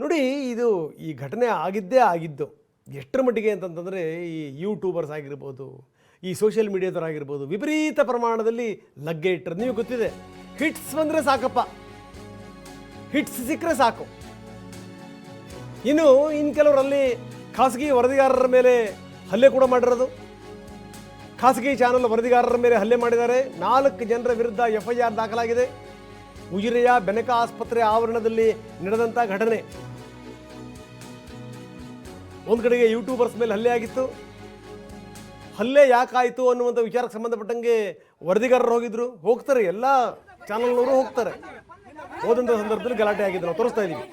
ನೋಡಿ, ಇದು ಈ ಘಟನೆ ಆಗಿದ್ದೇ ಆಗಿದ್ದು, ಎಷ್ಟರ ಮಟ್ಟಿಗೆ ಅಂತಂತಂದರೆ ಈ ಯೂಟ್ಯೂಬರ್ಸ್ ಆಗಿರ್ಬೋದು, ಈ ಸೋಷಿಯಲ್ ಮೀಡಿಯಾದವರಾಗಿರ್ಬೋದು ವಿಪರೀತ ಪ್ರಮಾಣದಲ್ಲಿ ಲಗ್ಗೆ ಇಟ್ಟರು. ನೀವು ಗೊತ್ತಿದೆ ಹಿಟ್ಸ್ ಬಂದರೆ ಸಾಕಪ್ಪ. ಹಿಟ್ಸ್ ಸಿಕ್ಕರೆ ಸಾಕು. ಇನ್ನು ಇನ್ನು ಕೆಲವರಲ್ಲಿ ಖಾಸಗಿ ವರದಿಗಾರರ ಮೇಲೆ ಹಲ್ಲೆ ಕೂಡ ಮಾಡಿರೋದು. ಖಾಸಗಿ ಚಾನಲ್ ವರದಿಗಾರರ ಮೇಲೆ ಹಲ್ಲೆ ಮಾಡಿದ್ದಾರೆ. ನಾಲ್ಕು ಜನರ ವಿರುದ್ಧ ಎಫ್ ಐ ಆರ್ ದಾಖಲಾಗಿದೆ. ಉಜಿರೆಯ ಬೆನಕ ಆಸ್ಪತ್ರೆ ಆವರಣದಲ್ಲಿ ನಡೆದಂಥ ಘಟನೆ. ಒಂದು ಕಡೆಗೆ ಯೂಟ್ಯೂಬರ್ಸ್ ಮೇಲೆ ಹಲ್ಲೆ ಆಗಿತ್ತು. ಹಲ್ಲೆ ಯಾಕಾಯಿತು ಅನ್ನುವಂಥ ವಿಚಾರಕ್ಕೆ ಸಂಬಂಧಪಟ್ಟಂಗೆ ವರದಿಗಾರರು ಹೋಗಿದ್ರು. ಹೋಗ್ತಾರೆ, ಎಲ್ಲ ಚಾನಲ್ನವರು ಹೋಗ್ತಾರೆ. ಹೋದಂಥ ಸಂದರ್ಭದಲ್ಲಿ ಗಲಾಟೆ ಆಗಿದ್ದು ನಾವು ತೋರಿಸ್ತಾ ಇದ್ದೀವಿ.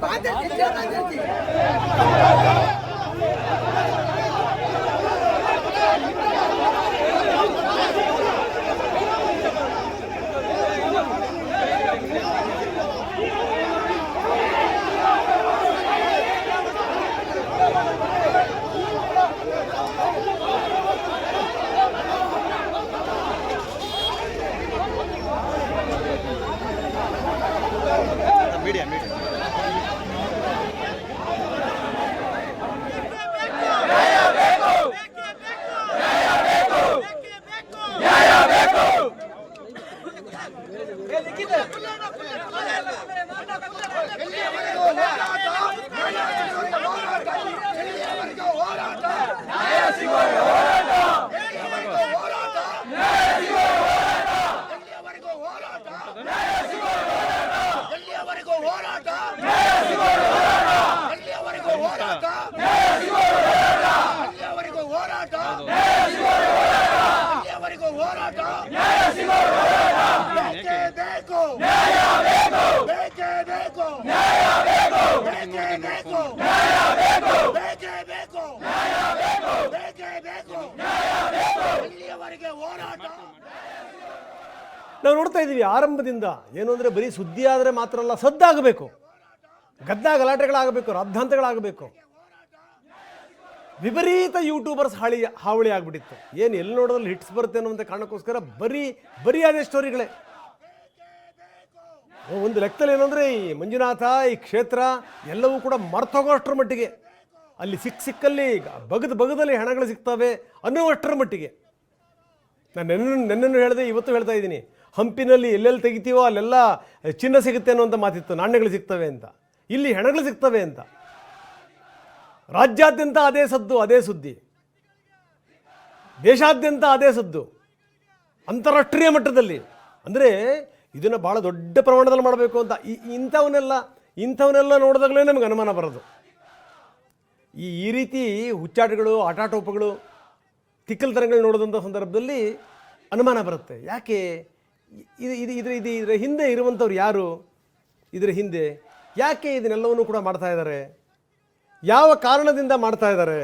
బాధ్యత ಎಲ್ಲಿಯವರೆಗೂ ಹೋರಾಟ? ಎಲ್ಲಿಯವರೆಗೂ ಹೋರಾಟ? ಎಲ್ಲಿಯವರೆಗೂ ಹೋರಾಟ? ಎಲ್ಲಿಯವರೆಗೂ ಹೋರಾಟ? ಬೇಕೇ ಬೇಕು. ಬೇಕೇ ಬೇಕು. ಬೇಕೇ ಬೇಕು ಬೇಕೇ ಬೇಕು ಬೇಕೇ ಬೇಕು ಎಲ್ಲಿಯವರೆಗೆ ಹೋರಾಟ ನಾವು ನೋಡ್ತಾ ಇದ್ದೀವಿ, ಆರಂಭದಿಂದ. ಏನು ಅಂದರೆ ಬರೀ ಸುದ್ದಿ ಆದರೆ ಮಾತ್ರ ಅಲ್ಲ, ಸದ್ದಾಗಬೇಕು. ಗದ್ದ ಗಲಾಟೆಗಳಾಗಬೇಕು ರಾದ್ಧಾಂತಗಳಾಗಬೇಕು ವಿಪರೀತ ಯೂಟ್ಯೂಬರ್ಸ್ ಹಾಳಿ ಹಾವಳಿ ಆಗಿಬಿಟ್ಟಿತ್ತು. ಏನು ಎಲ್ಲಿ ನೋಡೋದ್ರಲ್ಲಿ ಹಿಟ್ಸ್ ಬರುತ್ತೆ ಅನ್ನುವಂಥ ಕಾರಣಕ್ಕೋಸ್ಕರ ಬರೀ ಬರೀ ಅದೇ ಸ್ಟೋರಿಗಳೇ ಒಂದು ಲೆಕ್ಕದಲ್ಲಿ ಏನಂದರೆ ಈ ಮಂಜುನಾಥ, ಈ ಕ್ಷೇತ್ರ ಎಲ್ಲವೂ ಕೂಡ ಮರ್ತೋಗೋಷ್ಟರ ಮಟ್ಟಿಗೆ. ಅಲ್ಲಿ ಸಿಕ್ಕ ಸಿಕ್ಕಲ್ಲಿ ಬಗದ ಬಗದಲ್ಲಿ ಹಣಗಳು ಸಿಗ್ತವೆ ಅನ್ನುವಷ್ಟರ ಮಟ್ಟಿಗೆ. ನಾನು ನೆನ್ನ ನೆನ್ನನ್ನು ಹೇಳಿದೆ, ಇವತ್ತು ಹೇಳ್ತಾ ಇದ್ದೀನಿ. ಹಂಪಿನಲ್ಲಿ ಎಲ್ಲೆಲ್ಲಿ ತೆಗಿತೀವೋ ಅಲ್ಲೆಲ್ಲ ಚಿನ್ನ ಸಿಗುತ್ತೆ ಅನ್ನುವಂಥ ಮಾತಿತ್ತು. ನಾಣ್ಯಗಳು ಸಿಗ್ತವೆ ಅಂತ. ಇಲ್ಲಿ ಹೆಣಗಳು ಸಿಗ್ತವೆ ಅಂತ. ರಾಜ್ಯಾದ್ಯಂತ ಅದೇ ಸದ್ದು, ಅದೇ ಸುದ್ದಿ. ದೇಶಾದ್ಯಂತ ಅದೇ ಸದ್ದು. ಅಂತಾರಾಷ್ಟ್ರೀಯ ಮಟ್ಟದಲ್ಲಿ. ಅಂದರೆ ಇದನ್ನು ಭಾಳ ದೊಡ್ಡ ಪ್ರಮಾಣದಲ್ಲಿ ಮಾಡಬೇಕು ಅಂತ. ಈ- ಇಂಥವನ್ನೆಲ್ಲ ಇಂಥವನ್ನೆಲ್ಲ ನೋಡಿದಾಗಲೇ ನಮಗೆ ಅನುಮಾನ ಬರೋದು. ಈ ಈ ರೀತಿ ಹುಚ್ಚಾಟಗಳು, ಆಟಾಟೋಪಗಳು, ತಿಕ್ಕಲ್ತನಗಳು ನೋಡಿದಂಥ ಸಂದರ್ಭದಲ್ಲಿ ಅನುಮಾನ ಬರುತ್ತೆ. ಯಾಕೆ? ಇದು ಇದು ಇದ್ರ ಇದು, ಇದರ ಹಿಂದೆ ಇರುವಂಥವ್ರು ಯಾರು? ಇದರ ಹಿಂದೆ. ಯಾಕೆ ಇದನ್ನೆಲ್ಲವನ್ನು ಕೂಡ ಮಾಡ್ತಾ ಇದ್ದಾರೆ? ಯಾವ ಕಾರಣದಿಂದ ಮಾಡ್ತಾ ಇದ್ದಾರೆ?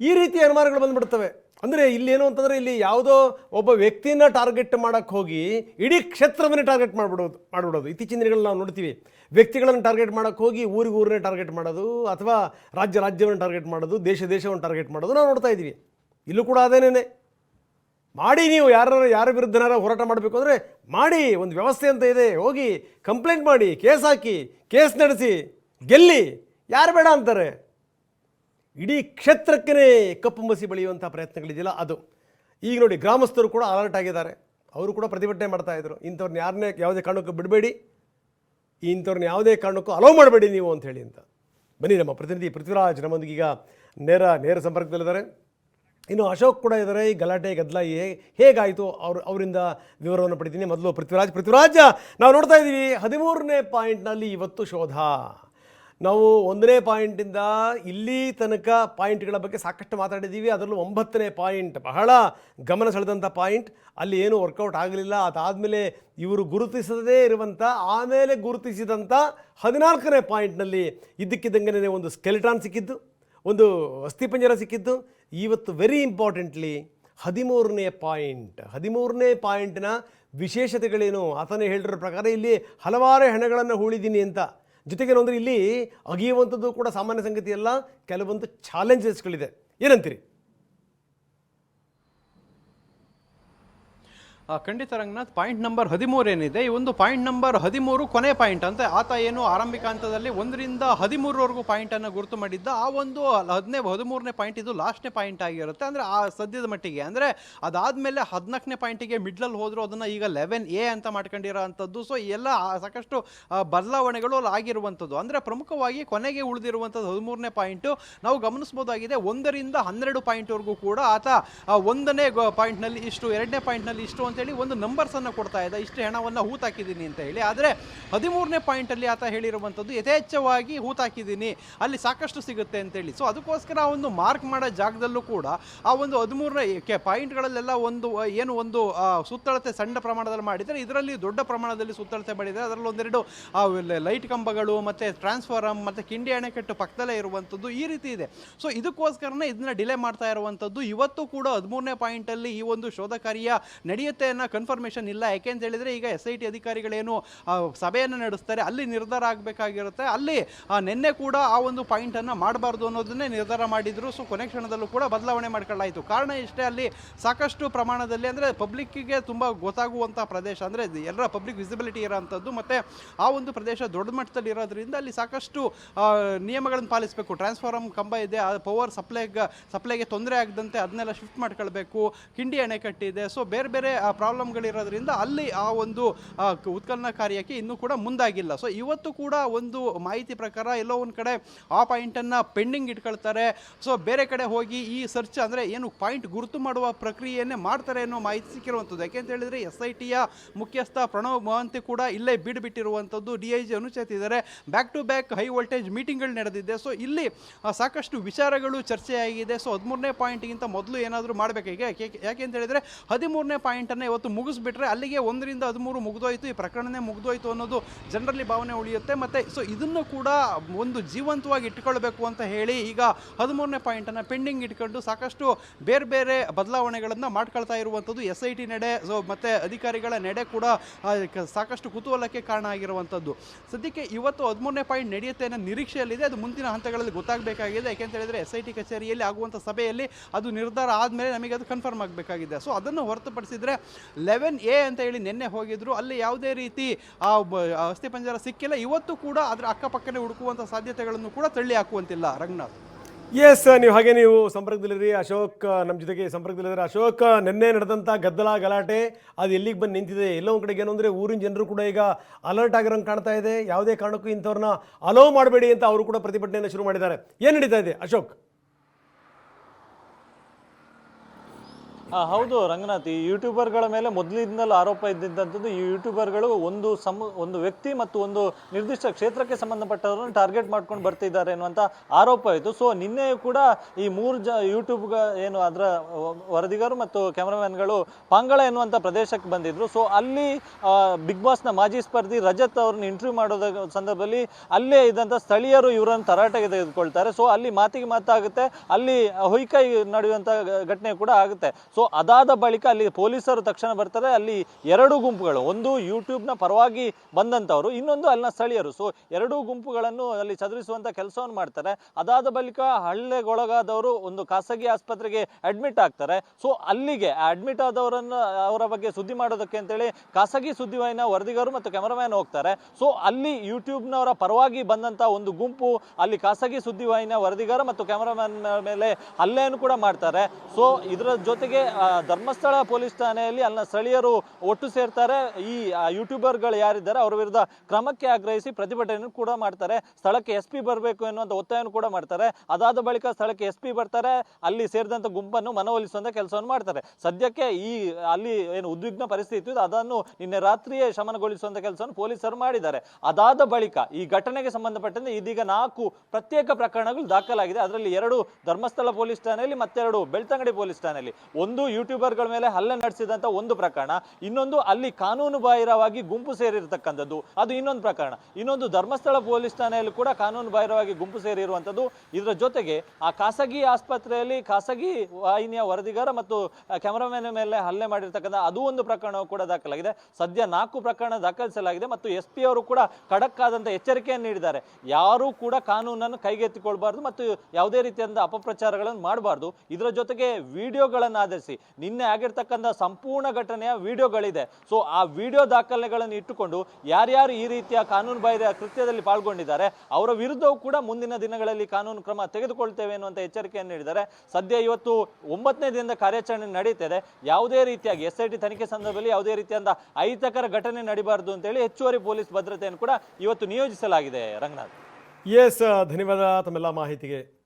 ಈ ರೀತಿ ಅನುಮಾನಗಳು ಬಂದ್ಬಿಡ್ತವೆ. ಅಂದರೆ ಇಲ್ಲಿ ಏನು ಅಂತಂದರೆ ಇಲ್ಲಿ ಯಾವುದೋ ಒಬ್ಬ ವ್ಯಕ್ತಿನ ಟಾರ್ಗೆಟ್ ಮಾಡೋಕ್ಕೆ ಹೋಗಿ ಇಡೀ ಕ್ಷೇತ್ರವನ್ನೇ ಟಾರ್ಗೆಟ್ ಮಾಡಿಬಿಡೋದು ಮಾಡಿಬಿಡೋದು. ಇತ್ತೀಚಿನ ದಿನಗಳಲ್ಲಿ ನಾವು ನೋಡ್ತೀವಿ. ವ್ಯಕ್ತಿಗಳನ್ನು ಟಾರ್ಗೆಟ್ ಮಾಡೋಕ್ಕೆ ಹೋಗಿ ಊರಿಗೆ ಊರನ್ನೇ ಟಾರ್ಗೆಟ್ ಮಾಡೋದು, ಅಥವಾ ರಾಜ್ಯ ರಾಜ್ಯವನ್ನು ಟಾರ್ಗೆಟ್ ಮಾಡೋದು, ದೇಶ ದೇಶವನ್ನು ಟಾರ್ಗೆಟ್ ಮಾಡೋದು ನಾವು ನೋಡ್ತಾ ಇದ್ದೀವಿ. ಇಲ್ಲೂ ಕೂಡ ಅದೇನೇನೆ? ಮಾಡಿ ನೀವು ಯಾರು ಯಾರ ವಿರುದ್ಧನಾರ ಹೋರಾಟ ಮಾಡಬೇಕು ಅಂದರೆ ಮಾಡಿ, ಒಂದು ವ್ಯವಸ್ಥೆ ಅಂತ ಇದೆ. ಹೋಗಿ ಕಂಪ್ಲೇಂಟ್ ಮಾಡಿ, ಕೇಸ್ ಹಾಕಿ, ಕೇಸ್ ನಡೆಸಿ, ಗೆಲ್ಲಿ. ಯಾರು ಬೇಡ ಅಂತಾರೆ? ಇಡೀ ಕ್ಷೇತ್ರಕ್ಕೇ ಕಪ್ಪು ಮಸಿ ಬೆಳೆಯುವಂಥ ಪ್ರಯತ್ನಗಳಿದೆಯಲ್ಲ ಅದು. ಈಗ ನೋಡಿ, ಗ್ರಾಮಸ್ಥರು ಕೂಡ ಅಲರ್ಟ್ ಆಗಿದ್ದಾರೆ. ಅವರು ಕೂಡ ಪ್ರತಿಭಟನೆ ಮಾಡ್ತಾ ಇದ್ರು. ಇಂಥವ್ರನ್ನ ಯಾರನ್ನೇ ಯಾವುದೇ ಕಾರಣಕ್ಕೂ ಬಿಡಬೇಡಿ. ಇಂಥವ್ರನ್ನ ಯಾವುದೇ ಕಾರಣಕ್ಕೂ ಅಲೋ ಮಾಡಬೇಡಿ ನೀವು ಅಂತ ಹೇಳಿ ಅಂತ. ಬನ್ನಿ ನಮ್ಮ ಪ್ರತಿನಿಧಿ ಪೃಥ್ವಿರಾಜ್ ನಮ್ಮೊಂದಿಗೆ ಈಗ ನೇರ ನೇರ ಸಂಪರ್ಕದಲ್ಲಿದ್ದಾರೆ. ಇನ್ನು ಅಶೋಕ್ ಕೂಡ ಇದ್ದಾರೆ. ಈ ಗಲಾಟೆ ಗದ್ದಲ ಹೇಗಾಯಿತು? ಅವ್ರು, ಅವರಿಂದ ವಿವರವನ್ನು ಪಡಿತೀನಿ. ಮೊದಲು ಪೃಥ್ವಿರಾಜ್. ಪೃಥ್ವಿರಾಜ, ನಾವು ನೋಡ್ತಾ ಇದ್ದೀವಿ ಹದಿಮೂರನೇ ಪಾಯಿಂಟ್ನಲ್ಲಿ ಇವತ್ತು ಶೋಧ. ನಾವು ಒಂದನೇ ಪಾಯಿಂಟಿಂದ ಇಲ್ಲಿ ತನಕ ಪಾಯಿಂಟ್ಗಳ ಬಗ್ಗೆ ಸಾಕಷ್ಟು ಮಾತಾಡಿದ್ದೀವಿ. ಅದರಲ್ಲೂ ಒಂಬತ್ತನೇ ಪಾಯಿಂಟ್ ಬಹಳ ಗಮನ ಸೆಳೆದಂಥ ಪಾಯಿಂಟ್. ಅಲ್ಲಿ ಏನು ವರ್ಕೌಟ್ ಆಗಲಿಲ್ಲ. ಅದಾದಮೇಲೆ ಇವರು ಗುರುತಿಸದೇ ಇರುವಂಥ, ಆಮೇಲೆ ಗುರುತಿಸಿದಂಥ ಹದಿನಾಲ್ಕನೇ ಪಾಯಿಂಟ್ನಲ್ಲಿ ಇದ್ದಕ್ಕಿದ್ದಂಗೆ ಒಂದು ಸ್ಕೆಲಿಟಾನ್ ಸಿಕ್ಕಿದ್ದು. ಒಂದು ಅಸ್ಥಿಪಂಜರ ಸಿಕ್ಕಿದ್ದು. ಇವತ್ತು ವೆರಿ ಇಂಪಾರ್ಟೆಂಟ್ಲಿ ಹದಿಮೂರನೇ ಪಾಯಿಂಟ್. ಹದಿಮೂರನೇ ಪಾಯಿಂಟ್ನ ವಿಶೇಷತೆಗಳೇನು? ಆತನೇ ಹೇಳಿರೋ ಪ್ರಕಾರ ಇಲ್ಲಿ ಹಲವಾರು ಹೆಣಗಳನ್ನು ಹೂಳಿದ್ದೀನಿ ಅಂತ. ಜೊತೆಗೆ ಅಂದರೆ ಇಲ್ಲಿ ಅಗಿಯುವಂಥದ್ದು ಕೂಡ ಸಾಮಾನ್ಯ ಸಂಗತಿ ಅಲ್ಲ ಕೆಲವೊಂದು ಚಾಲೆಂಜಸ್ಗಳಿದೆ ಏನಂತೀರಿ? ಖಂಡಿತ ರಂಗನಾಥ್ ಪಾಯಿಂಟ್ ನಂಬರ್ ಹದಿಮೂರು ಏನಿದೆ? ಈ ಒಂದು ಪಾಯಿಂಟ್ ನಂಬರ್ ಹದಿಮೂರು ಕೊನೆ ಪಾಯಿಂಟ್ ಅಂತ. ಆತ ಏನು ಆರಂಭಿಕ ಹಂತದಲ್ಲಿ ಒಂದರಿಂದ ಹದಿಮೂರವರೆಗೂ ಪಾಯಿಂಟನ್ನು ಗುರುತು ಮಾಡಿದ್ದ. ಆ ಒಂದು ಹದಿನೇ, ಹದಿಮೂರನೇ ಪಾಯಿಂಟ್ ಇದು ಲಾಸ್ಟ್ನೇ ಪಾಯಿಂಟ್ ಆಗಿರುತ್ತೆ. ಅಂದರೆ ಆ ಸದ್ಯದ ಮಟ್ಟಿಗೆ. ಅಂದರೆ ಅದಾದಮೇಲೆ ಹದಿನಾಲ್ಕನೇ ಪಾಯಿಂಟಿಗೆ ಮಿಡ್ಲಲ್ಲಿ ಹೋದರೂ ಅದನ್ನು ಈಗ ಲೆವೆನ್ ಎ ಅಂತ ಮಾಡ್ಕೊಂಡಿರೋ ಅಂಥದ್ದು. ಸೊ ಎಲ್ಲ ಸಾಕಷ್ಟು ಬದಲಾವಣೆಗಳು ಅಲ್ಲಿ ಆಗಿರುವಂಥದ್ದು. ಅಂದರೆ ಪ್ರಮುಖವಾಗಿ ಕೊನೆಗೆ ಉಳಿದಿರುವಂಥದ್ದು ಹದಿಮೂರನೇ ಪಾಯಿಂಟು ನಾವು ಗಮನಿಸ್ಬೋದಾಗಿದೆ ಒಂದರಿಂದ ಹನ್ನೆರಡು ಪಾಯಿಂಟ್ವರೆಗೂ ಕೂಡ ಆತ ಒಂದನೇ ಪಾಯಿಂಟ್ನಲ್ಲಿ ಇಷ್ಟು, ಎರಡನೇ ಪಾಯಿಂಟ್ನಲ್ಲಿ ಇಷ್ಟು ಅಂತೇಳಿ ಒಂದು ನಂಬರ್ಸನ್ನು ಕೊಡ್ತಾ ಇದ್ದ ಇಷ್ಟು ಹಣವನ್ನು ಹೂತಾಕಿದ್ದೀನಿ ಅಂತ ಹೇಳಿ. ಆದರೆ ಹದಿಮೂರನೇ ಪಾಯಿಂಟಲ್ಲಿ ಆತ ಹೇಳಿರುವಂಥದ್ದು ಯಥೇಚ್ಛವಾಗಿ ಹೂತಾಕಿದ್ದೀನಿ. ಅಲ್ಲಿ ಸಾಕಷ್ಟು ಸಿಗುತ್ತೆ ಅಂತೇಳಿ. ಸೊ ಅದಕ್ಕೋಸ್ಕರ ಆ ಒಂದು ಮಾರ್ಕ್ ಮಾಡೋ ಜಾಗದಲ್ಲೂ ಕೂಡ ಆ ಒಂದು ಹದಿಮೂರನೇ ಪಾಯಿಂಟ್ಗಳಲ್ಲೆಲ್ಲ ಒಂದು ಏನು ಒಂದು ಸುತ್ತಳತೆ ಸಣ್ಣ ಪ್ರಮಾಣದಲ್ಲಿ ಮಾಡಿದರೆ ಇದರಲ್ಲಿ ದೊಡ್ಡ ಪ್ರಮಾಣದಲ್ಲಿ ಸುತ್ತಳತೆ ಮಾಡಿದರೆ ಅದರಲ್ಲಿ ಒಂದೆರಡು ಲೈಟ್ ಕಂಬಗಳು ಮತ್ತು ಟ್ರಾನ್ಸ್ಫಾರಮ್ ಮತ್ತು ಕಿಂಡಿ ಅಣೆಕಟ್ಟು ಪಕ್ಕದಲ್ಲೇ ಇರುವಂಥದ್ದು ಈ ರೀತಿ ಇದೆ. ಸೊ ಇದಕ್ಕೋಸ್ಕರನೇ ಇದನ್ನ ಡಿಲೇ ಮಾಡ್ತಾ ಇರುವಂಥದ್ದು. ಇವತ್ತು ಕೂಡ ಹದಿಮೂರನೇ ಪಾಯಿಂಟಲ್ಲಿ ಈ ಒಂದು ಶೋಧ ಕಾರ್ಯ ನಡೆಯುತ್ತೆ ಅನ್ನೋ ಕನ್ಫರ್ಮೇಷನ್ ಇಲ್ಲ. ಯಾಕೆಂತ ಹೇಳಿದ್ರೆ ಈಗ ಎಸ್ ಐ ಟಿ ಅಧಿಕಾರಿಗಳೇನು ಸಭೆಯನ್ನು ನಡೆಸ್ತಾರೆ, ಅಲ್ಲಿ ನಿರ್ಧಾರ ಆಗಬೇಕಾಗಿರುತ್ತೆ. ಅಲ್ಲಿ ನಿನ್ನೆ ಕೂಡ ಆ ಒಂದು ಪಾಯಿಂಟನ್ನು ಮಾಡಬಾರ್ದು ಅನ್ನೋದನ್ನೇ ನಿರ್ಧಾರ ಮಾಡಿದ್ರು. ಸೊ ಕೊನೆ ಕ್ಷಣದಲ್ಲೂ ಕೂಡ ಬದಲಾವಣೆ ಮಾಡ್ಕೊಳ್ಳಾಯಿತು. ಕಾರಣ ಇಷ್ಟೇ ಅಲ್ಲಿ ಸಾಕಷ್ಟು ಪ್ರಮಾಣದಲ್ಲಿ ಅಂದರೆ ಪಬ್ಲಿಕ್ಕಿಗೆ ತುಂಬ ಗೊತ್ತಾಗುವಂಥ ಪ್ರದೇಶ. ಅಂದರೆ ಎಲ್ಲರ ಪಬ್ಲಿಕ್ ವಿಸಿಬಿಲಿಟಿ ಇರೋಂಥದ್ದು. ಮತ್ತು ಆ ಒಂದು ಪ್ರದೇಶ ದೊಡ್ಡ ಮಟ್ಟದಲ್ಲಿ ಇರೋದ್ರಿಂದ ಅಲ್ಲಿ ಸಾಕಷ್ಟು ನಿಯಮಗಳನ್ನು ಪಾಲಿಸಬೇಕು. ಟ್ರಾನ್ಸ್ಫಾರ್ಮ್ ಕಂಬ ಇದೆ, ಆ ಪವರ್ ಸಪ್ಲೈಗೆ ಸಪ್ಲೈಗೆ ತೊಂದರೆ ಆಗದಂತೆ ಅದನ್ನೆಲ್ಲ ಶಿಫ್ಟ್ ಮಾಡ್ಕೊಳ್ಬೇಕು. ಕಿಂಡಿ ಅಣೆಕಟ್ಟಿದೆ ಸೊ ಬೇರೆ ಬೇರೆ ಪ್ರಾಬ್ಲಮ್ಗಳಿರೋದ್ರಿಂದ ಅಲ್ಲಿ ಆ ಒಂದು ಉತ್ಖನನ ಕಾರ್ಯಕ್ಕೆ ಇನ್ನೂ ಕೂಡ ಮುಂದಾಗಿಲ್ಲ. ಸೊ ಇವತ್ತು ಕೂಡ ಒಂದು ಮಾಹಿತಿ ಪ್ರಕಾರ ಎಲ್ಲೋ ಒಂದು ಕಡೆ ಆ ಪಾಯಿಂಟನ್ನು ಪೆಂಡಿಂಗ್ ಇಟ್ಕೊಳ್ತಾರೆ. ಸೊ ಬೇರೆ ಕಡೆ ಹೋಗಿ ಈ ಸರ್ಚ್ ಅಂದರೆ ಏನು ಪಾಯಿಂಟ್ ಗುರುತು ಮಾಡುವ ಪ್ರಕ್ರಿಯೆಯನ್ನೇ ಮಾಡ್ತಾರೆ ಅನ್ನೋ ಮಾಹಿತಿ ಸಿಕ್ಕಿರುವಂಥದ್ದು. ಯಾಕೆಂತ ಹೇಳಿದರೆ ಎಸ್ ಐ ಟಿಯ ಮುಖ್ಯಸ್ಥ ಪ್ರಣವ್ ಮಹಂತಿ ಕೂಡ ಇಲ್ಲೇ ಬಿಡ್ಬಿಟ್ಟಿರುವಂಥದ್ದು. D I G Anuchet back to back high voltage ಮೀಟಿಂಗ್ಗಳು ನಡೆದಿದೆ. ಸೊ ಇಲ್ಲಿ ಸಾಕಷ್ಟು ವಿಚಾರಗಳು ಚರ್ಚೆಯಾಗಿದೆ. ಸೊ ಹದಿಮೂರನೇ ಪಾಯಿಂಟ್ಗಿಂತ ಮೊದಲು ಏನಾದರೂ ಮಾಡಬೇಕು? ಈಗ ಯಾಕೆ ಅಂತ ಹೇಳಿದ್ರೆ ಹದಿಮೂರನೇ ಪಾಯಿಂಟನ್ನು ಇವತ್ತು ಮುಗಿಸ್ಬಿಟ್ರೆ ಅಲ್ಲಿಗೆ ಒಂದರಿಂದ ಹದಿಮೂರು ಮುಗಿದೋಯ್ತು, ಈ ಪ್ರಕರಣನೇ ಮುಗಿದೋಯ್ತು ಅನ್ನೋದು ಜನರಲ್ಲಿ ಭಾವನೆ ಉಳಿಯುತ್ತೆ. ಮತ್ತು ಸೊ ಇದನ್ನು ಕೂಡ ಒಂದು ಜೀವಂತವಾಗಿ ಇಟ್ಕೊಳ್ಬೇಕು ಅಂತ ಹೇಳಿ ಈಗ ಹದಿಮೂರನೇ ಪಾಯಿಂಟನ್ನು ಪೆಂಡಿಂಗ್ ಇಟ್ಕೊಂಡು ಸಾಕಷ್ಟು ಬೇರೆ ಬೇರೆ ಬದಲಾವಣೆಗಳನ್ನು ಮಾಡ್ಕೊಳ್ತಾ ಇರುವಂಥದ್ದು ಎಸ್ ಐ ಟಿ ನಡೆ ಸೊ ಮತ್ತು ಅಧಿಕಾರಿಗಳ ನಡೆ ಕೂಡ ಸಾಕಷ್ಟು ಕುತೂಹಲಕ್ಕೆ ಕಾರಣ ಆಗಿರುವಂಥದ್ದು. ಸದ್ಯಕ್ಕೆ ಇವತ್ತು ಹದಿಮೂರನೇ ಪಾಯಿಂಟ್ ನಡೆಯುತ್ತೆ ಅನ್ನೋ ನಿರೀಕ್ಷೆಯಲ್ಲಿದೆ. ಅದು ಮುಂದಿನ ಹಂತಗಳಲ್ಲಿ ಗೊತ್ತಾಗಬೇಕಾಗಿದೆ. ಯಾಕೆಂತ ಹೇಳಿದ್ರೆ ಎಸ್ ಐ ಟಿ ಕಚೇರಿಯಲ್ಲಿ ಆಗುವಂಥ ಸಭೆಯಲ್ಲಿ ಅದು ನಿರ್ಧಾರ ಆದಮೇಲೆ ನಮಗೆ ಅದು ಕನ್ಫರ್ಮ್ ಆಗಬೇಕಾಗಿದೆ. ಸೊ ಅದನ್ನು ಹೊರತುಪಡಿಸಿದ್ರೆ ಲೆವೆನ್ ಎ ಅಂತ ಹೇಳಿ ನಿನ್ನೆ ಹೋಗಿದ್ರು. ಅಲ್ಲಿ ಯಾವುದೇ ರೀತಿ ಆ ಅಸ್ಥಿಪಂಜರ ಸಿಕ್ಕಿಲ್ಲ. ಇವತ್ತು ಕೂಡ ಅದರ ಅಕ್ಕಪಕ್ಕನೆ ಹುಡುಕುವಂಥ ಸಾಧ್ಯತೆಗಳನ್ನು ಕೂಡ ತಳ್ಳಿ ಹಾಕುವಂತಿಲ್ಲ ರಂಗನಾಥ್. ಎಸ್ ನೀವು ಹಾಗೆ ನೀವು ಸಂಪರ್ಕದಲ್ಲಿರಿ ಅಶೋಕ್, ನಮ್ಮ ಜೊತೆಗೆ ಸಂಪರ್ಕದಲ್ಲಿದ್ದಾರೆ. ಅಶೋಕ್, ನಿನ್ನೆ ನಡೆದಂಥ ಗದ್ದಲ, ಗಲಾಟೆ, ಅದು ಎಲ್ಲಿಗೆ ಬಂದು ನಿಂತಿದೆ? ಎಲ್ಲೋ ಒಂದು ಕಡೆಗೆ ಏನು ಅಂದರೆ ಊರಿನ ಜನರು ಕೂಡ ಈಗ ಅಲರ್ಟ್ ಆಗಿರೋಂಗೆ ಕಾಣ್ತಾ ಇದೆ. ಯಾವುದೇ ಕಾರಣಕ್ಕೂ ಇಂಥವ್ರನ್ನ ಅಲೋ ಮಾಡಬೇಡಿ ಅಂತ ಅವರು ಕೂಡ ಪ್ರತಿಭಟನೆಯನ್ನು ಶುರು ಮಾಡಿದ್ದಾರೆ. ಏನು ನಡೀತಾ ಇದೆ? ಅಶೋಕ್. ಆ, ಹೌದು ರಂಗನಾಥ್ ಈ ಯೂಟ್ಯೂಬರ್ಗಳ ಮೇಲೆ ಮೊದಲಿಂದಲೂ ಆರೋಪ ಇದ್ದಂಥದ್ದು ಈ ಯೂಟ್ಯೂಬರ್ಗಳು ಒಂದು ಸಮ ಒಂದು ವ್ಯಕ್ತಿ ಮತ್ತು ಒಂದು ನಿರ್ದಿಷ್ಟ ಕ್ಷೇತ್ರಕ್ಕೆ ಸಂಬಂಧಪಟ್ಟವರನ್ನು ಟಾರ್ಗೆಟ್ ಮಾಡ್ಕೊಂಡು ಬರ್ತಿದ್ದಾರೆ ಅನ್ನುವಂಥ ಆರೋಪ ಇತ್ತು. ಸೊ ನಿನ್ನೆಯೂ ಕೂಡ ಈ ಮೂರು ಜ ಯೂಟ್ಯೂಬ್ ಏನು ಅದರ ವರದಿಗರು ಮತ್ತು ಕ್ಯಾಮರಾಮ್ಯಾನ್ಗಳು ಪಾಂಗಳ ಎನ್ನುವಂಥ ಪ್ರದೇಶಕ್ಕೆ ಬಂದಿದ್ರು. ಸೊ ಅಲ್ಲಿ ಬಿಗ್ ಬಾಸ್ನ ಮಾಜಿ ಸ್ಪರ್ಧಿ ರಜತ್ ಅವ್ರನ್ನ ಇಂಟರ್ವ್ಯೂ ಮಾಡೋದ ಸಂದರ್ಭದಲ್ಲಿ ಅಲ್ಲೇ ಇದ್ದಂಥ ಸ್ಥಳೀಯರು ಇವರನ್ನು ತರಾಟೆಗೆ ತೆಗೆದುಕೊಳ್ತಾರೆ. ಸೊ ಅಲ್ಲಿ ಮಾತಿಗೆ ಮಾತಾಗುತ್ತೆ ಅಲ್ಲಿ ಹೊಯ್ಕೈ ನಡೆಯುವಂಥ ಘಟನೆ ಕೂಡ ಆಗುತ್ತೆ. ಅದಾದ ಬಳಿಕ ಅಲ್ಲಿ ಪೊಲೀಸರು ತಕ್ಷಣ ಬರ್ತಾರೆ, ಅಲ್ಲಿ ಎರಡು ಗುಂಪುಗಳು, ಒಂದು ಯೂಟ್ಯೂಬ್ನ ಪರವಾಗಿ ಬಂದಂಥವರು, ಇನ್ನೊಂದು ಅಲ್ಲಿನ ಸ್ಥಳೀಯರು. ಸೊ ಎರಡೂ ಗುಂಪುಗಳನ್ನು ಅಲ್ಲಿ ಚದುರಿಸುವಂಥ ಕೆಲಸವನ್ನು ಮಾಡ್ತಾರೆ. ಅದಾದ ಬಳಿಕ ಹಳ್ಳೆಗೊಳಗಾದವರು ಒಂದು ಖಾಸಗಿ ಆಸ್ಪತ್ರೆಗೆ ಅಡ್ಮಿಟ್ ಆಗ್ತಾರೆ. ಸೊ ಅಲ್ಲಿಗೆ ಅಡ್ಮಿಟ್ ಆದವರನ್ನು, ಅವರ ಬಗ್ಗೆ ಸುದ್ದಿ ಮಾಡೋದಕ್ಕೆ ಅಂತೇಳಿ ಖಾಸಗಿ ಸುದ್ದಿವಾಹಿನ ವರದಿಗರು ಮತ್ತು ಕ್ಯಾಮರಾಮ್ಯಾನ್ ಹೋಗ್ತಾರೆ. ಸೊ ಅಲ್ಲಿ ಯೂಟ್ಯೂಬ್ನವರ ಪರವಾಗಿ ಬಂದಂಥ ಒಂದು ಗುಂಪು ಅಲ್ಲಿ ಖಾಸಗಿ ಸುದ್ದಿವಾಹಿನ ವರದಿಗಾರ ಮತ್ತು ಕ್ಯಾಮರಾಮ್ಯಾನ್ ಮೇಲೆ ಹಲ್ಲೆಯನ್ನು ಕೂಡ ಮಾಡ್ತಾರೆ. ಸೊ ಇದರ ಜೊತೆಗೆ ಧರ್ಮಸ್ಥಳ ಪೊಲೀಸ್ ಠಾಣೆಯಲ್ಲಿ ಅಲ್ಲಿನ ಸ್ಥಳೀಯರು ಒಟ್ಟು ಸೇರ್ತಾರೆ. ಈ ಯೂಟ್ಯೂಬರ್ಗಳು ಯಾರಿದ್ದಾರೆ ಅವರ ವಿರುದ್ಧ ಕ್ರಮಕ್ಕೆ ಆಗ್ರಹಿಸಿ ಪ್ರತಿಭಟನೆಯನ್ನು ಕೂಡ ಮಾಡ್ತಾರೆ. ಸ್ಥಳಕ್ಕೆ ಎಸ್ ಪಿ ಬರಬೇಕು ಎನ್ನುವಂಥ ಒತ್ತಾಯವನ್ನು ಕೂಡ ಮಾಡ್ತಾರೆ. ಅದಾದ ಬಳಿಕ ಸ್ಥಳಕ್ಕೆ ಎಸ್ ಪಿ ಬರ್ತಾರೆ. ಅಲ್ಲಿ ಸೇರಿದಂಥ ಗುಂಪನ್ನು ಮನವೊಲಿಸುವಂಥ ಕೆಲಸವನ್ನು ಮಾಡ್ತಾರೆ. ಸದ್ಯಕ್ಕೆ ಈ, ಅಲ್ಲಿ ಏನು ಉದ್ವಿಗ್ನ ಪರಿಸ್ಥಿತಿ ಇದೆ ಅದನ್ನು ನಿನ್ನೆ ರಾತ್ರಿಯೇ ಶಮನಗೊಳಿಸುವಂಥ ಕೆಲಸವನ್ನು ಪೊಲೀಸರು ಮಾಡಿದ್ದಾರೆ. ಅದಾದ ಬಳಿಕ ಈ ಘಟನೆಗೆ ಸಂಬಂಧಪಟ್ಟಂತೆ ಇದೀಗ ನಾಲ್ಕು ಪ್ರತ್ಯೇಕ ಪ್ರಕರಣಗಳು ದಾಖಲಾಗಿದೆ. ಅದರಲ್ಲಿ ಎರಡು ಧರ್ಮಸ್ಥಳ ಪೊಲೀಸ್ ಠಾಣೆಯಲ್ಲಿ, ಮತ್ತೆರಡು ಬೆಳ್ತಂಗಡಿ ಪೊಲೀಸ್ ಠಾಣೆಯಲ್ಲಿ. ಒಂದು ಇದೊಂದು ಯೂಟ್ಯೂಬರ್ಗಳ ಮೇಲೆ ಹಲ್ಲೆ ನಡೆಸಿದಂತ ಒಂದು ಪ್ರಕರಣ, ಇನ್ನೊಂದು ಅಲ್ಲಿ ಕಾನೂನು ಬಾಹಿರವಾಗಿ ಗುಂಪು ಸೇರಿರ್ತಕ್ಕಂಥದ್ದು, ಅದು ಇನ್ನೊಂದು ಪ್ರಕರಣ. ಇನ್ನೊಂದು ಧರ್ಮಸ್ಥಳ ಪೊಲೀಸ್ ಠಾಣೆಯಲ್ಲಿ ಕೂಡ ಕಾನೂನು ಬಾಹಿರವಾಗಿ ಗುಂಪು ಸೇರಿರುವಂಥದ್ದು. ಇದರ ಜೊತೆಗೆ ಆ ಖಾಸಗಿ ಆಸ್ಪತ್ರೆಯಲ್ಲಿ ಖಾಸಗಿ ವಾಹಿನಿಯ ವರದಿಗಾರ ಮತ್ತು ಕ್ಯಾಮರಾಮ್ಯಾನ್ ಮೇಲೆ ಹಲ್ಲೆ ಮಾಡಿರ್ತಕ್ಕಂಥ ಅದು ಒಂದು ಪ್ರಕರಣವು ಕೂಡ ದಾಖಲಾಗಿದೆ. ಸದ್ಯ ನಾಲ್ಕು ಪ್ರಕರಣ ದಾಖಲಿಸಲಾಗಿದೆ ಮತ್ತು ಎಸ್ ಪಿ ಅವರು ಕೂಡ ಖಡಕ್ ಆದಂತ ಎಚ್ಚರಿಕೆಯನ್ನು ನೀಡಿದ್ದಾರೆ. ಯಾರೂ ಕೂಡ ಕಾನೂನನ್ನು ಕೈಗೆತ್ತಿಕೊಳ್ಬಾರ್ದು ಮತ್ತು ಯಾವುದೇ ರೀತಿಯಾದ ಅಪಪ್ರಚಾರಗಳನ್ನು ಮಾಡಬಾರ್ದು. ಇದರ ಜೊತೆಗೆ ವಿಡಿಯೋಗಳನ್ನು ಆಧರಿಸಿ ನಿನ್ನೆ ಆಗಿರ್ತಕ್ಕಂಥ ಸಂಪೂರ್ಣ ಘಟನೆಯ ವಿಡಿಯೋಗಳಿದೆ. ಸೊ ಆ ವಿಡಿಯೋ ದಾಖಲೆಗಳನ್ನು ಇಟ್ಟುಕೊಂಡು ಯಾರ್ಯಾರು ಈ ರೀತಿಯ ಕಾನೂನು ಬಾಹಿರ ಕೃತ್ಯದಲ್ಲಿ ಪಾಲ್ಗೊಂಡಿದ್ದಾರೆ, ಅವರ ವಿರುದ್ಧವೂ ಕೂಡ ಮುಂದಿನ ದಿನಗಳಲ್ಲಿ ಕಾನೂನು ಕ್ರಮ ತೆಗೆದುಕೊಳ್ತೇವೆ ಅನ್ನುವಂಥ ಎಚ್ಚರಿಕೆಯನ್ನು ನೀಡಿದ್ದಾರೆ. ಸದ್ಯ ಇವತ್ತು ಒಂಬತ್ತನೇ ದಿನದ ಕಾರ್ಯಾಚರಣೆ ನಡೀತಿದೆ. ಯಾವುದೇ ರೀತಿಯಾಗಿ ಎಸ್ ಐ ಟಿ ತನಿಖೆ ಸಂದರ್ಭದಲ್ಲಿ ಯಾವುದೇ ರೀತಿಯಾದ ಅಹಿತಕರ ಘಟನೆ ನಡೀಬಾರದು ಅಂತೇಳಿ ಹೆಚ್ಚುವರಿ ಪೊಲೀಸ್ ಭದ್ರತೆಯನ್ನು ಕೂಡ ಇವತ್ತು ನಿಯೋಜಿಸಲಾಗಿದೆ ರಂಗನಾಥ್. ಎಸ್ ಧನ್ಯವಾದ ತಮ್ಮೆಲ್ಲ ಮಾಹಿತಿಗೆ.